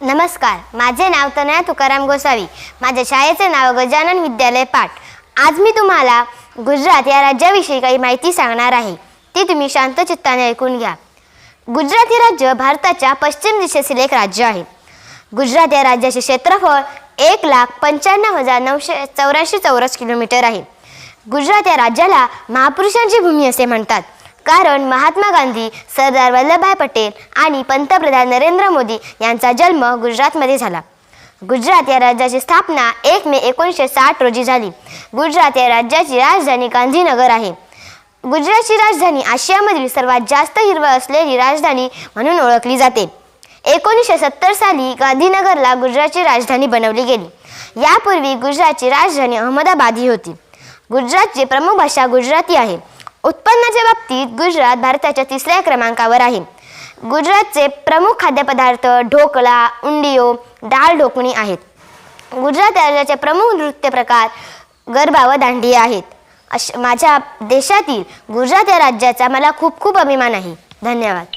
नमस्कार माझे नाव तनया तुकाराम गोसावी. माझ्या शाळेचे नाव गजानन विद्यालय पाठ आज मी तुम्हाला गुजरात या राज्याविषयी काही माहिती सांगणार आहे. ती तुम्ही शांत चित्ताने ऐकून घ्या. गुजरात हे राज्य भारताच्या पश्चिम दिशेतील एक राज्य आहे. गुजरात या राज्याचे क्षेत्रफळ एक लाख पंच्याण्णव हजार नऊशे चौऱ्याऐंशी चौरस किलोमीटर आहे. गुजरात या राज्याला महापुरुषांची भूमी असे म्हणतात. कारण महात्मा गांधी सरदार वल्लभभाई पटेल आणि पंतप्रधान नरेंद्र मोदी यांचा जन्म गुजरातमध्ये झाला. गुजरात या राज्याची स्थापना एक मे एकोणीसशे साठ रोजी झाली. गुजरात या राज्याची राजधानी गांधीनगर आहे. गुजरातची राजधानी आशियामधील सर्वात जास्त हिरवळ असलेली राजधानी म्हणून ओळखली जाते. एकोणीसशे सत्तर साली गांधीनगरला गुजरातची राजधानी बनवली गेली. यापूर्वी गुजरातची राजधानी अहमदाबाद ही होती. गुजरातची प्रमुख भाषा गुजराती आहे. उत्पन्नाच्या बाबतीत गुजरात भारताच्या तिसऱ्या क्रमांकावर आहे. गुजरातचे प्रमुख खाद्यपदार्थ ढोकळा उंडियो डाळ ढोकणी आहेत. गुजरात राज्याचे प्रमुख नृत्य प्रकार गरबा व दांडी आहेत. अश माझ्या देशातील गुजरात या राज्याचा मला खूप खूप अभिमान आहे. धन्यवाद.